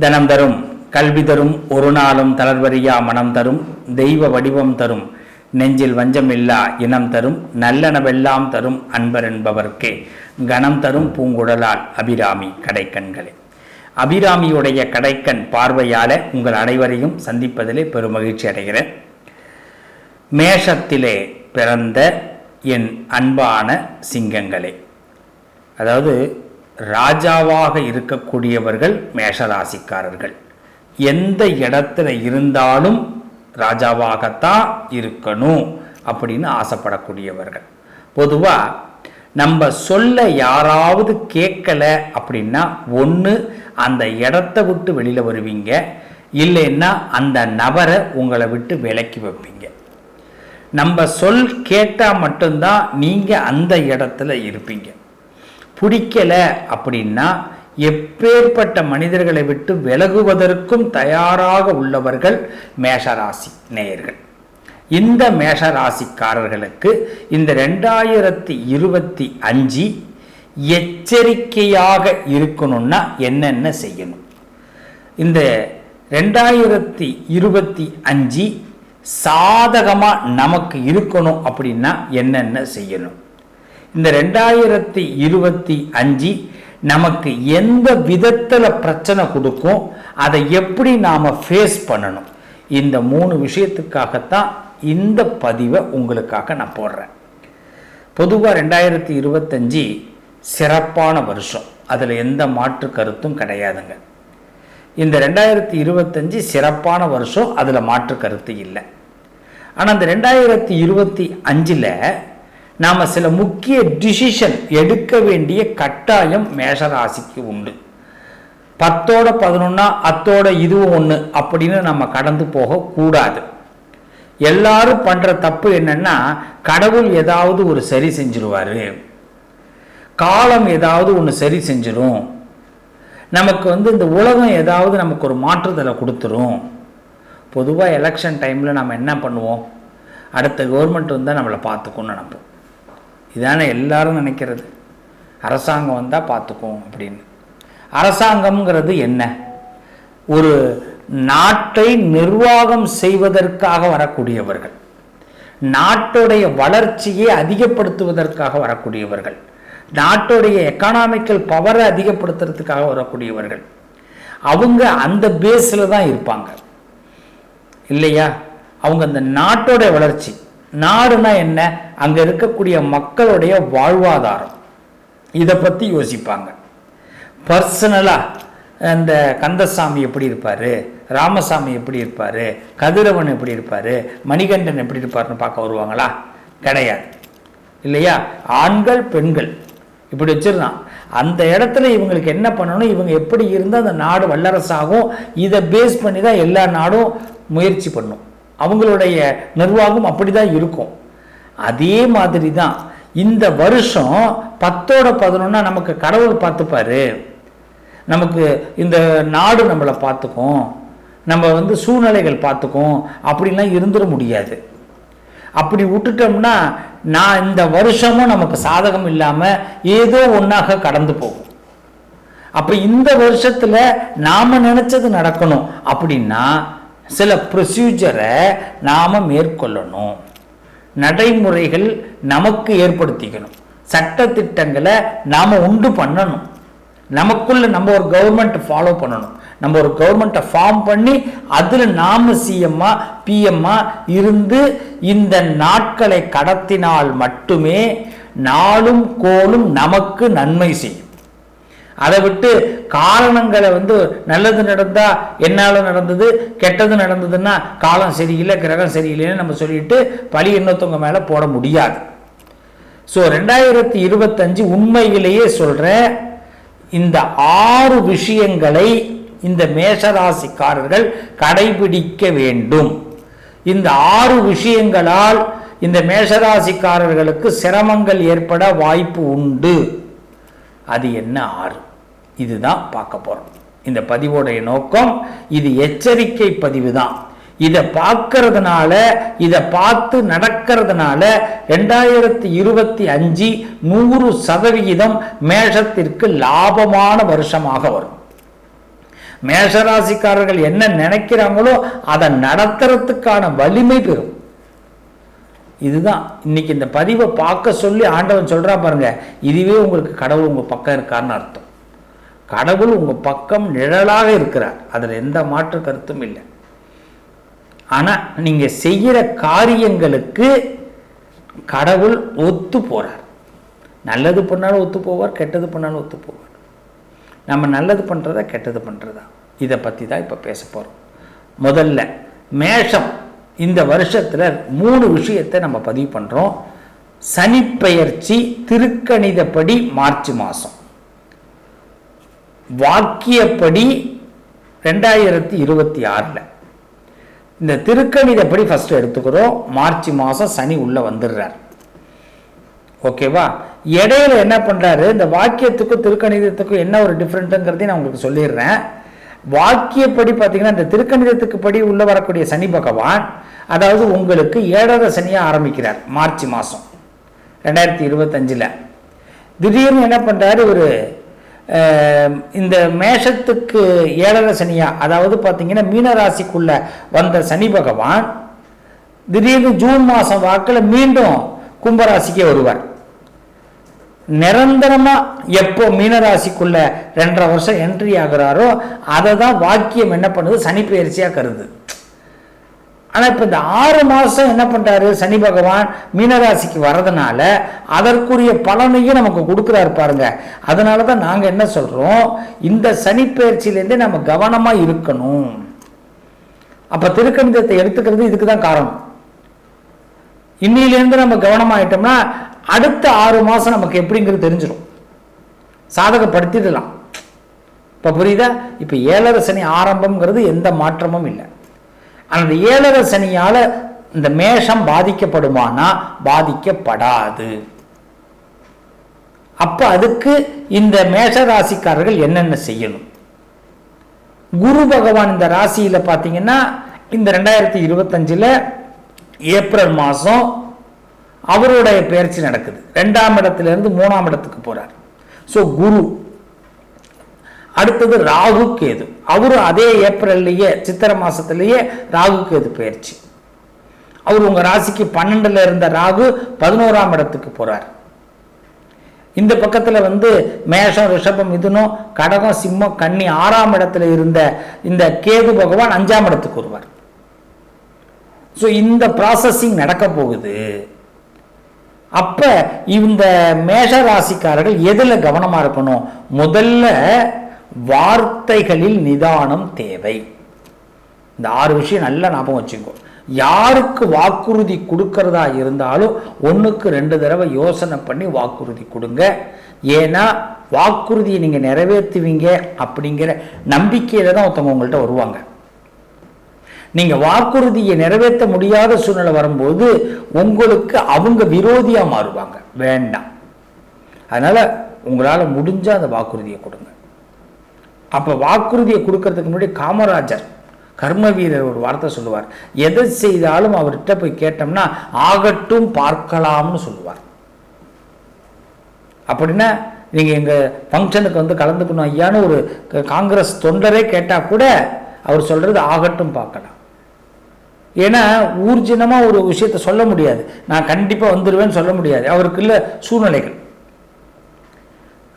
தனம் தரும் கல்வி தரும் ஒரு நாளும் தளர்வறியா மனம் தரும் தெய்வ வடிவம் தரும் நெஞ்சில் வஞ்சமில்லா இனம் தரும் நல்லனவெல்லாம் தரும் அன்பர் என்பவர்க்கே. கணம் தரும் பூங்குடலால் அபிராமி கடைக்கண்களே. அபிராமியுடைய கடைக்கண் பார்வையால உங்கள் அனைவரையும் சந்திப்பதிலே பெருமகிழ்ச்சி அடைகிறேன். மேஷத்திலே பிறந்த என் அன்பான சிங்கங்களே. அதாவது ராஜாவாக இருக்கக்கூடியவர்கள் மேஷராசிக்காரர்கள். எந்த இடத்துல இருந்தாலும் ராஜாவாகத்தான் இருக்கணும் அப்படின்னு ஆசைப்படக்கூடியவர்கள். பொதுவாக நம்ம சொல்ல யாராவது கேட்கல அப்படின்னா ஒன்று அந்த இடத்த விட்டு வெளியில் வருவீங்க. இல்லைன்னா அந்த நபரை உங்களை விட்டு விலக்கி வைப்பீங்க. நம்ம சொல் கேட்டால் மட்டும்தான் நீங்கள் அந்த இடத்துல இருப்பீங்க. பிடிக்கலை அப்படின்னா எப்பேற்பட்ட மனிதர்களை விட்டு விலகுவதற்கும் தயாராக உள்ளவர்கள் மேஷராசி நேயர்கள். இந்த மேஷராசிக்காரர்களுக்கு இந்த ரெண்டாயிரத்தி இருபத்தி அஞ்சு எச்சரிக்கையாக இருக்கணும்னா என்னென்ன செய்யணும்? இந்த ரெண்டாயிரத்தி இருபத்தி அஞ்சு சாதகமாக நமக்கு இருக்கணும் அப்படின்னா என்னென்ன செய்யணும்? இந்த ரெண்டாயிரத்தி இருபத்தி அஞ்சு நமக்கு எந்த விதத்தில் பிரச்சனை கொடுக்கும் அதை எப்படி நாம் ஃபேஸ் பண்ணணும்? இந்த மூணு விஷயத்துக்காகத்தான் இந்த பதிவை உங்களுக்காக நான் போடுறேன். பொதுவாக ரெண்டாயிரத்தி இருபத்தஞ்சி சிறப்பான வருஷம். அதில் எந்த மாற்று கருத்தும் கிடையாதுங்க. இந்த ரெண்டாயிரத்தி இருபத்தஞ்சி சிறப்பான வருஷம் அதில் மாற்று கருத்து இல்லை. ஆனால் இந்த ரெண்டாயிரத்தி இருபத்தி அஞ்சில் நாம் சில முக்கிய டிசிஷன் எடுக்க வேண்டிய கட்டாயம் மேஷராசிக்கு உண்டு. பத்தோட பதினொன்னா அத்தோட இதுவும் ஒன்று அப்படின்னு நம்ம கடந்து போகக்கூடாது எல்லாரும் பண்ணுற தப்பு என்னன்னா கடவுள் ஏதாவது ஒரு சரி செஞ்சிருவார். காலம் ஏதாவது ஒன்று சரி செஞ்சிடும் நமக்கு வந்து இந்த உலகம் ஏதாவது நமக்கு ஒரு மாற்றுதலை கொடுத்துரும். பொதுவாக எலெக்ஷன் டைமில் நம்ம என்ன பண்ணுவோம்? அடுத்த கவர்மெண்ட் வந்தால் நம்மளை பார்த்துக்கணும்னு நினைப்போம். இதானே எல்லாரும் நினைக்கிறது. அரசாங்கம் வந்தால் பார்த்துப்போம் அப்படின்னு. அரசாங்கம்ங்கிறது என்ன? ஒரு நாட்டை நிர்வாகம் செய்வதற்காக வரக்கூடியவர்கள். நாட்டுடைய வளர்ச்சியை அதிகப்படுத்துவதற்காக வரக்கூடியவர்கள். நாட்டுடைய எக்கனாமிக்கல் பவரை அதிகப்படுத்துறதுக்காக வரக்கூடியவர்கள். அவங்க அந்த பேஸில் தான் இருப்பாங்க. இல்லையா? அவங்க அந்த நாட்டோட வளர்ச்சி. நாடுனா என்ன? அங்கே இருக்கக்கூடிய மக்களுடைய வாழ்வாதாரம். இதை பற்றி யோசிப்பாங்க. பர்சனலாக இந்த கந்தசாமி எப்படி இருப்பார்? ராமசாமி எப்படி இருப்பார்? கதிரவன் எப்படி இருப்பார்? மணிகண்டன் எப்படி இருப்பார்னு பார்க்க வருவாங்களா? கிடையாது. இல்லையா? ஆண்கள் பெண்கள். இப்படி வச்சிருந்தான் அந்த இடத்துல இவங்களுக்கு என்ன பண்ணணும்? இவங்க எப்படி இருந்தால் அந்த நாடு வல்லரசாகும்? இதை பேஸ் பண்ணி தான் எல்லா நாடும் முயற்சி பண்ணும். அவங்களுடைய நிர்வாகம் அப்படி தான் இருக்கும். அதே மாதிரி தான் இந்த வருஷம் பத்தோட பதினொன்னா நமக்கு கடவுள் பார்த்துப்பாரு. நமக்கு இந்த நாடு நம்மளை பார்த்துக்கும். நம்ம வந்து சூழ்நிலைகள் பார்த்துக்கும். அப்படிலாம் இருந்துட முடியாது. அப்படி விட்டுட்டோம்னா நான் இந்த வருஷமும் நமக்கு சாதகம் இல்லாமல் ஏதோ ஒன்றாக கடந்து போகும். அப்போ இந்த வருஷத்தில் நாம் நினச்சது நடக்கணும். அப்படின்னா சில ப்ரொசீஜரை நாம் மேற்கொள்ளணும். நடைமுறைகள் நமக்கு ஏற்படுத்திக்கணும். சட்டத்திட்டங்களை நாம் உண்டு பண்ணணும். நமக்குள்ள நம்ம ஒரு கவர்மெண்ட் ஃபாலோ பண்ணணும். நம்ம ஒரு கவர்மெண்ட்டை ஃபார்ம் பண்ணி அதில் நாம் சிஎம்மா பிஎம்மா இருந்து இந்த நாட்களை கடத்தினால் மட்டுமே நாளும் கோளும் நமக்கு நன்மை செய்யும். அதை விட்டு காரணங்களை வந்து நல்லது நடந்தா என்னால் நடந்தது கெட்டது நடந்ததுன்னா காலம் சரியில்லை கிரகம் சரியில்லைன்னு நம்ம சொல்லிட்டு பழி இன்னொருத்தவங்க மேலே போட முடியாது. ஸோ ரெண்டாயிரத்தி இருபத்தஞ்சு உண்மையிலேயே சொல்கிற இந்த ஆறு விஷயங்களை இந்த மேஷராசிக்காரர்கள் கடைபிடிக்க வேண்டும். இந்த ஆறு விஷயங்களால் இந்த மேஷராசிக்காரர்களுக்கு சிரமங்கள் ஏற்பட வாய்ப்பு உண்டு. அது என்ன ஆறு? இதுதான் பார்க்க போறோம். இந்த பதிவோடைய நோக்கம் இது எச்சரிக்கை பதிவு தான் இதை பார்க்கறதுனால இதை பார்த்து நடக்கிறதுனால ரெண்டாயிரத்தி இருபத்தி அஞ்சு நூறு சதவிகிதம் மேஷத்திற்கு லாபமான வருஷமாக வரும். மேஷராசிக்காரர்கள் என்ன நினைக்கிறாங்களோ அதை நடத்துறதுக்கான வலிமை பெறும். இதுதான். இன்னைக்கு இந்த பதிவை பார்க்க சொல்லி ஆண்டவன் சொல்கிறா பாருங்க இதுவே உங்களுக்கு கடவுள் உங்கள் பக்கம் இருக்காருன்னு அர்த்தம். கடவுள் உங்கள் பக்கம் நிழலாக இருக்கிறார். அதில் எந்த மாற்று கருத்தும் இல்லை. ஆனால் நீங்கள் செய்கிற காரியங்களுக்கு கடவுள் ஒத்து போகிறார் நல்லது பண்ணாலும் ஒத்து போவார் கெட்டது பண்ணாலும் ஒத்து போவார். நம்ம நல்லது பண்ணுறதா கெட்டது பண்ணுறதா இதை பற்றி தான் இப்போ பேச போகிறோம் முதல்ல மேஷம். இந்த வருஷத்தில் மூணு விஷயத்தை நம்ம பதிவு பண்ணுறோம் சனிப்பெயர்ச்சி திருக்கணிதப்படி மார்ச் மாதம் வாக்கியப்படி ரெண்டாயிரத்தி இருபத்தி ஆறில். இந்த திருக்கணிதப்படி ஃபஸ்ட்டு எடுத்துக்கிறோம். மார்ச் மாதம் சனி உள்ளே வந்துடுறார். ஓகேவா? இடையில என்ன பண்ணுறாரு இந்த வாக்கியத்துக்கும் திருக்கணிதத்துக்கும் என்ன ஒரு டிஃப்ரெண்ட்டுங்கிறதையும் நான் உங்களுக்கு சொல்லிடுறேன். வாக்கியப்படி பார்த்தீங்கன்னா இந்த திருக்கணிதத்துக்கு படி உள்ள வரக்கூடிய சனி பகவான் அதாவது உங்களுக்கு ஏழரை சனியாக ஆரம்பிக்கிறார் மார்ச் மாதம் ரெண்டாயிரத்தி இருபத்தஞ்சில். திடீர்னு என்ன பண்ணுறாரு ஒரு இந்த மேஷத்துக்கு ஏழரை சனியாக அதாவது பார்த்தீங்கன்னா மீனராசிக்குள்ளே வந்த சனி பகவான் திடீர்னு ஜூன் மாதம் வாக்கில் மீண்டும் கும்பராசிக்கே வருவார். நிரந்தரமா எப்போ மீனராசிக்குள்ள ரெண்டரை வருஷம் என்ட்ரி ஆகுறாரோ அதை தான் வாக்கியம் என்ன பண்ணுது? சனி கருது. ஆனால் இப்போ இந்த ஆறு மாதம் என்ன பண்ணுறாரு சனி பகவான் மீனராசிக்கு வர்றதுனால அதற்குரிய பலனையும் நமக்கு கொடுக்குறாரு பாருங்க. அதனால தான் நாங்கள் என்ன சொல்கிறோம் இந்த சனி பயிற்சியிலேருந்தே நம்ம கவனமா இருக்கணும். அப்போ திருக்கணிதத்தை எடுத்துக்கிறது இதுக்கு தான் காரணம். இன்னிலேருந்து நம்ம கவனமாயிட்டோம்னா அடுத்த ஆறு மாதம் நமக்கு எப்படிங்கிறது தெரிஞ்சிடும் சாதகப்படுத்திடலாம். இப்போ புரியுதா? இப்போ ஏழரை சனி ஆரம்பம்ங்கிறது எந்த மாற்றமும் இல்லை. அந்த ஏழரை சனியால் இந்த மேஷம் பாதிக்கப்படுமானா? பாதிக்கப்படாது. அப்போ அதுக்கு இந்த மேஷ ராசிக்காரர்கள் என்னென்ன செய்யணும்? குரு பகவான் இந்த ராசியில் பார்த்தீங்கன்னா இந்த ரெண்டாயிரத்தி இருபத்தஞ்சில் ஏப்ரல் மாதம் அவருடைய பயிற்சி நடக்குது. ரெண்டாம் இடத்துல இருந்து மூணாம் இடத்துக்கு போறார். ஸோ குரு. அடுத்தது ராகு கேது. அவரும் அதே ஏப்ரல்லையே சித்திரை மாசத்திலேயே ராகு கேது பயிற்சி அவர் உங்க ராசிக்கு பன்னெண்டுல இருந்த ராகு பதினோராம் இடத்துக்கு போறார். இந்த பக்கத்துல வந்து மேஷம் ரிஷபம் மிதுனம் கடகம் சிம்மம் கன்னி ஆறாம் இடத்துல இருந்த இந்த கேது பகவான் அஞ்சாம் இடத்துக்கு வருவார். ஸோ இந்த ப்ராசஸிங் நடக்க போகுது. அப்ப இந்த மேஷ ராசிக்காரர்கள் எதில் கவனமா இருக்கணும்? முதல்ல வார்த்தைகளில் நிதானம் தேவை. இந்த ஆறு விஷயம் நல்லா ஞாபகம் வச்சுக்கோ. யாருக்கு வாக்குறுதி கொடுக்கறதா இருந்தாலும் ஒன்றுக்கு ரெண்டு தடவை யோசனை பண்ணி வாக்குறுதி கொடுங்க. ஏன்னா வாக்குறுதியை நீங்கள் நிறைவேற்றுவீங்க அப்படிங்கிற நம்பிக்கையில தான் ஒருத்தவங்க உங்கள்கிட்ட வருவாங்க. நீங்க வாக்குறுதியை நிறைவேற்ற முடியாத சூழ்நிலை வரும்போது உங்களுக்கு அவங்க விரோதியா மாறுவாங்க. வேண்டாம். அதனால உங்களால முடிஞ்ச அந்த வாக்குறுதியை கொடுங்க. அப்ப வாக்குறுதியை கொடுக்கறதுக்கு முன்னாடி காமராஜர் கர்ம வீரர் ஒரு வார்த்தை சொல்லுவார். எதை செய்தாலும் அவர்கிட்ட போய் கேட்டோம்னா ஆகட்டும் பார்க்கலாம்னு சொல்லுவார். அப்படின்னா நீங்க எங்க ஃபங்க்ஷனுக்கு வந்து கலந்துக்கணும் ஐயான்னு ஒரு க- காங்கிரஸ் தொண்டரே கேட்டா கூட அவர் சொல்றது ஆகட்டும் பார்க்கலாம். ஏன்னா ஊர்ஜினமாக ஒரு விஷயத்த சொல்ல முடியாது. நான் கண்டிப்பாக வந்துடுவேன்னு சொல்ல முடியாது. அவருக்கு சூழ்நிலைகள்.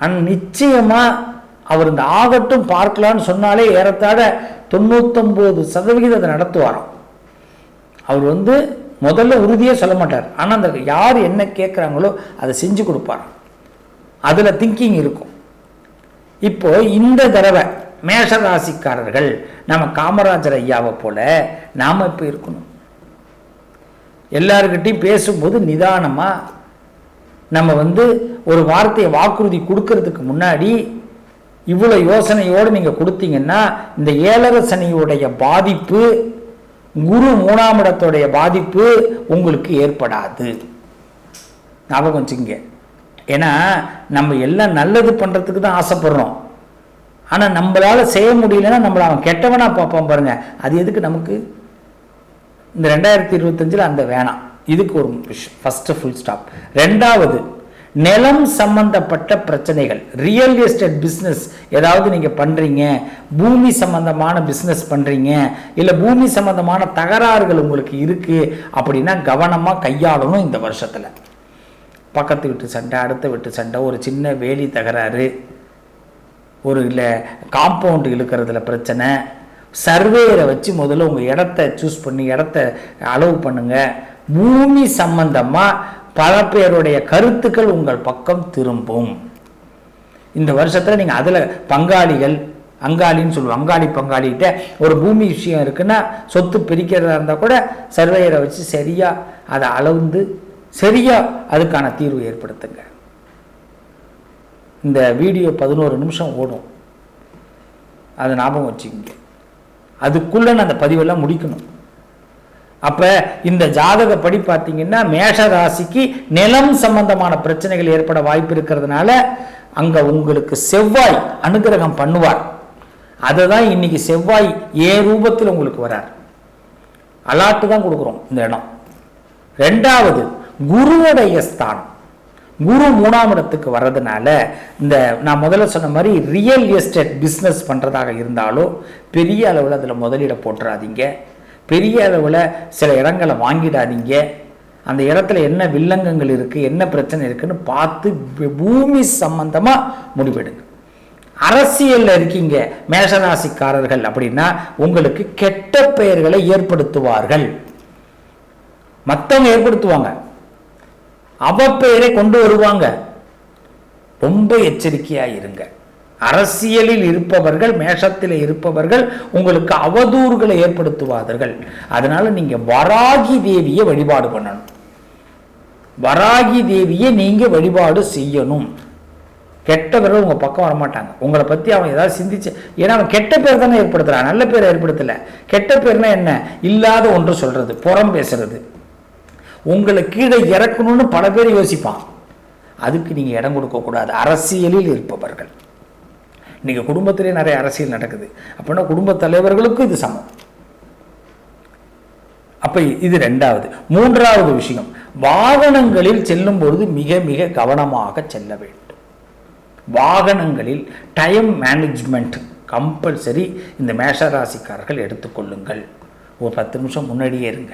அந் நிச்சயமாக அவர் இந்த ஆகட்டும் பார்க்கலான்னு சொன்னாலே ஏறத்தாழ தொண்ணூத்தொம்பது சதவிகிதம் அதை நடத்துவாராம். அவர் வந்து முதல்ல உறுதியாக சொல்ல மாட்டார். ஆனால் அந்த யார் என்ன கேட்குறாங்களோ அதை செஞ்சு கொடுப்பார் அதில் திங்கிங் இருக்கும். இப்போ இந்த தடவை மேஷ ராசிக்காரர்கள் நம்ம காமராஜர் ஐயாவை போல நாம இப்போ இருக்கணும். எல்லாருக்கிட்டையும் பேசும்போது நிதானமாக நம்ம வந்து ஒரு வார்த்தையை வாக்குறுதி கொடுக்கறதுக்கு முன்னாடி இவ்வளோ யோசனையோடு நீங்கள் கொடுத்தீங்கன்னா இந்த ஏழரை சனியுடைய பாதிப்பு குரு மூணாம் இடத்துடைய பாதிப்பு உங்களுக்கு ஏற்படாது. ஞாபகம் வச்சுங்க ஏன்னா நம்ம எல்லாம் நல்லது பண்ணுறதுக்கு தான் ஆசைப்படுறோம். ஆனால் நம்மளால் செய்ய முடியலன்னா நம்மளை அவன் கெட்டவனாக பார்ப்பான் பாருங்கள் அது எதுக்கு நமக்கு? இந்த ரெண்டாயிரத்தி இருபத்தஞ்சில் அந்த வேணாம். இதுக்கு ஒரு ஃபஸ்ட்டு ஃபுல் ஸ்டாப் ரெண்டாவது நிலம் சம்பந்தப்பட்ட பிரச்சனைகள். ரியல் எஸ்டேட் பிஸ்னஸ் ஏதாவது நீங்கள் பண்ணுறீங்க பூமி சம்பந்தமான பிஸ்னஸ் பண்ணுறீங்க இல்லை பூமி சம்பந்தமான தகராறுகள் உங்களுக்கு இருக்குது அப்படின்னா கவனமாக கையாளணும் இந்த வருஷத்தில். பக்கத்து வீட்டு சண்டை அடுத்த வீட்டு சண்டை ஒரு சின்ன வேலி தகராறு ஒரு இல்லை காம்பவுண்டு இழுக்கிறதுல பிரச்சனை. சர்வேயரை வச்சு முதல்ல உங்கள் இடத்த சூஸ் பண்ணி இடத்த அளவு பண்ணுங்கள் பூமி சம்பந்தமாக பல பேருடைய கருத்துக்கள் உங்கள் பக்கம் திரும்பும். இந்த வருஷத்தில் நீங்கள் அதில் பங்காளிகள் அங்காளின்னு சொல்லுவோம். அங்காளி பங்காளிகிட்ட ஒரு பூமி விஷயம் இருக்குன்னா சொத்து பிரிக்கிறதா இருந்தால் கூட சர்வேயரை வச்சு சரியாக அதை அளந்து சரியாக அதுக்கான தீர்வு ஏற்படுத்துங்க. இந்த வீடியோ பதினோரு நிமிஷம் ஓடும். அதை ஞாபகம் வச்சுக்கோங்க. அதுக்குள்ளே நான் அந்த பதிவெல்லாம் முடிக்கணும். அப்போ இந்த ஜாதகப்படி பார்த்தீங்கன்னா மேஷ ராசிக்கு நிலம் சம்பந்தமான பிரச்சனைகள் ஏற்பட வாய்ப்பு இருக்கிறதுனால அங்கே உங்களுக்கு செவ்வாய் அனுகிரகம் பண்ணுவார். அதை தான் இன்னைக்கு செவ்வாய் ஏ ரூபத்தில் உங்களுக்கு வரார். அலாட்டு தான் கொடுக்குறோம் இந்த இடம். ரெண்டாவது குருவுடைய ஸ்தானம். குரு மூணாம் இடத்துக்கு வர்றதுனால இந்த நான் முதல்ல சொன்ன மாதிரி ரியல் எஸ்டேட் பிஸ்னஸ் பண்ணுறதாக இருந்தாலும் பெரிய அளவில் அதில் முதலீடை போட்டுறாதீங்க. பெரிய அளவில் சில இடங்களை வாங்கிடாதீங்க. அந்த இடத்துல என்ன வில்லங்கங்கள் இருக்குது என்ன பிரச்சனை இருக்குன்னு பார்த்து பூமி சம்பந்தமாக முடிவெடுங்க. அரசியலில் இருக்கீங்க மேஷராசிக்காரர்கள் அப்படின்னா உங்களுக்கு கெட்ட பெயர்களை ஏற்படுத்துவார்கள். மற்றவங்க ஏற்படுத்துவாங்க. அவப்பெயரை கொண்டு வருவாங்க. ரொம்ப எச்சரிக்கையாக இருங்க அரசியலில் இருப்பவர்கள் மேஷத்தில் இருப்பவர்கள் உங்களுக்கு அவதூறுகளை ஏற்படுத்துவார்கள். அதனால நீங்க வராகி தேவியை வழிபாடு பண்ணணும். வராகி தேவியை நீங்க வழிபாடு செய்யணும். கெட்டவர்கள் உங்க பக்கம் வரமாட்டாங்க. உங்களை பத்தி அவன் ஏதாவது சிந்திச்சு ஏன்னா அவன் கெட்ட பேர் தானே ஏற்படுத்துறான். நல்ல பேர் ஏற்படுத்தல. கெட்ட பேர்னா என்ன? இல்லாத ஒன்று சொல்றது புறம் பேசுறது. உங்களை கீழே இறக்கணும்னு பல பேர் யோசிப்பான் அதுக்கு நீங்கள் இடம் கொடுக்கக்கூடாது அரசியலில் இருப்பவர்கள். நீங்கள் குடும்பத்திலே நிறைய அரசியல் நடக்குது. அப்படின்னா குடும்பத் தலைவர்களுக்கும் இது சமம். அப்போ இது ரெண்டாவது. மூன்றாவது விஷயம். வாகனங்களில் செல்லும் பொழுது மிக மிக கவனமாக செல்ல வேண்டும். வாகனங்களில் டைம் மேனேஜ்மெண்ட் கம்பல்சரி இந்த மேஷராசிக்காரர்கள் எடுத்துக்கொள்ளுங்கள் ஒரு பத்து நிமிஷம் முன்னாடியே இருங்க.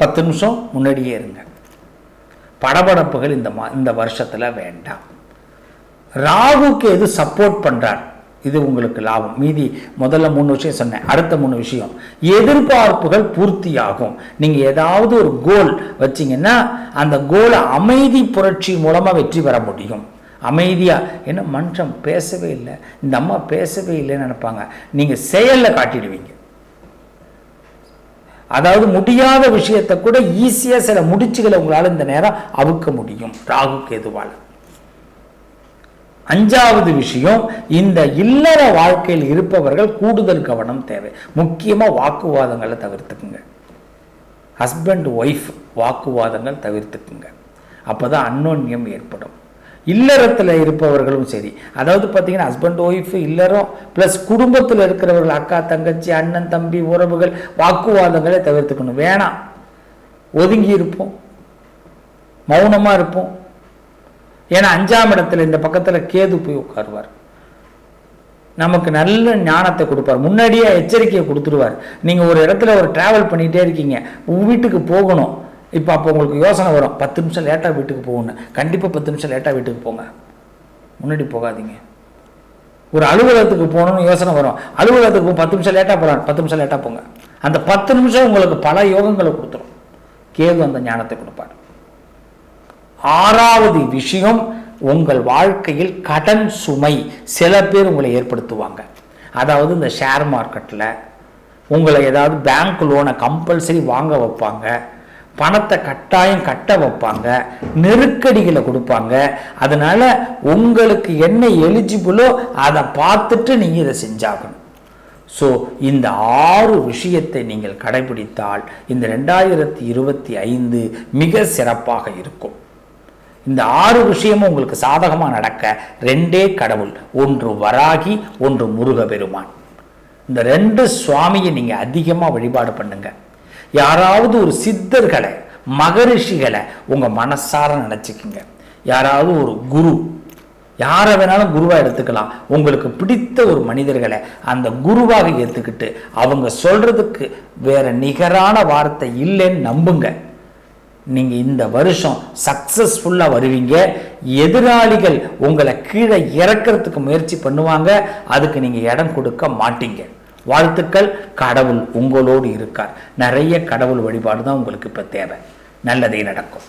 பத்து நிமிஷம் முன்னாடியே இருங்க. படபடப்புகள் இந்த மா இந்த வருஷத்தில் வேண்டாம். ராகுக்கு எது சப்போர்ட் பண்ணுறார் இது உங்களுக்கு லாபம். மீதி முதல்ல மூணு விஷயம் சொன்னேன். அடுத்த மூணு விஷயம் எதிர்பார்ப்புகள் பூர்த்தியாகும். நீங்கள் ஏதாவது ஒரு கோல் வச்சிங்கன்னா அந்த கோலை அமைதி புரட்சி மூலமாக வெற்றி பெற முடியும். அமைதியாக என்ன மனுஷன் பேசவே இல்லை. இந்த அம்மா பேசவே இல்லைன்னு நினைப்பாங்க. நீங்கள் செயலில் காட்டிடுவீங்க. அதாவது முடியாத விஷயத்தை கூட ஈஸியாக சில முடிச்சுகளை உங்களால் இந்த நேரம் அவுக்க முடியும். ராகு கேதுவால். அஞ்சாவது விஷயம் இந்த இல்லற வாழ்க்கையில் இருப்பவர்கள் கூடுதல் கவனம் தேவை. முக்கியமாக வாக்குவாதங்களை தவிர்த்துக்குங்க. ஹஸ்பண்ட் ஒய்ஃப் வாக்குவாதங்கள் தவிர்த்துக்குங்க. அப்போ தான் அன்னோன்யம் ஏற்படும். இல்லறத்தில் இருப்பவர்களும் சரி. அதாவது பார்த்தீங்கன்னா ஹஸ்பண்ட் ஒய்ஃப் இல்லறம் ப்ளஸ் குடும்பத்தில் இருக்கிறவர்கள் அக்கா தங்கச்சி அண்ணன் தம்பி உறவுகள் வாக்குவாதங்களை தவிர்த்துக்கணும். வேணாம் ஒதுங்கி இருப்போம். மௌனமாக இருப்போம். ஏன்னா அஞ்சாம் இடத்துல இந்த பக்கத்தில் கேது போய் உட்காருவார். நமக்கு நல்ல ஞானத்தை கொடுப்பார். முன்னாடியே எச்சரிக்கையை கொடுத்துருவார். நீங்கள் ஒரு இடத்துல ஒரு ட்ராவல் பண்ணிகிட்டே இருக்கீங்க. வீட்டுக்கு போகணும். இப்போ அப்போ உங்களுக்கு யோசனை வரும். பத்து நிமிஷம் லேட்டாக வீட்டுக்கு போகணும் கண்டிப்பாக பத்து நிமிஷம் லேட்டாக வீட்டுக்கு போங்க. முன்னாடி போகாதீங்க. ஒரு அலுவலகத்துக்கு போகணும்னு யோசனை வரும். அலுவலகத்துக்கு பத்து நிமிஷம் லேட்டாக போகிறான் பத்து நிமிஷம் லேட்டாக போங்க. அந்த பத்து நிமிஷம் உங்களுக்கு பல யோகங்களை கொடுத்துரும். கேது அந்த ஞானத்தை கொடுப்பார். ஆறாவது விஷயம் உங்கள் வாழ்க்கையில் கடன் சுமை. சில பேர் உங்களை ஏற்படுத்துவாங்க. அதாவது இந்த ஷேர் மார்க்கெட்டில் உங்களை ஏதாவது பேங்க் லோனை கம்பல்சரி வாங்க வைப்பாங்க. பணத்தை கட்டாயம் கட்ட வைப்பாங்க நெருக்கடிகளை கொடுப்பாங்க. அதனால உங்களுக்கு என்ன எலிஜிபிளோ அதை பார்த்துட்டு நீங்கள் இதை செஞ்சாகணும். ஸோ இந்த ஆறு விஷயத்தை நீங்கள் கடைபிடித்தால் இந்த ரெண்டாயிரத்தி இருபத்தி ஐந்து மிக சிறப்பாக இருக்கும். இந்த ஆறு விஷயமும் உங்களுக்கு சாதகமாக நடக்க ரெண்டே கடவுள் ஒன்று வராகி ஒன்று முருக பெருமான் இந்த ரெண்டு சுவாமியை நீங்கள் அதிகமாக வழிபாடு பண்ணுங்க. யாராவது ஒரு சித்தர்களை மகரிஷிகளை உங்கள் மனசார நினச்சிக்கோங்க. யாராவது ஒரு குரு யாரை வேணாலும் குருவாக எடுத்துக்கலாம். உங்களுக்கு பிடித்த ஒரு மனிதர்களை அந்த குருவாக ஏற்றுக்கிட்டு அவங்க சொல்கிறதுக்கு வேற நிகரான வார்த்தை இல்லைன்னு நம்புங்க. நீங்கள் இந்த வருஷம் சக்ஸஸ்ஃபுல்லாக வருவீங்க. எதிராளிகள் உங்களை கீழே இறக்கிறதுக்கு முயற்சி பண்ணுவாங்க. அதுக்கு நீங்கள் இடம் கொடுக்க மாட்டீங்க. வாழ்த்துக்கள். கடவுள் உங்களோடு இருக்கார். நிறைய கடவுள் வழிபாடு தான் உங்களுக்கு இப்போ தேவை. நல்லதே நடக்கும்.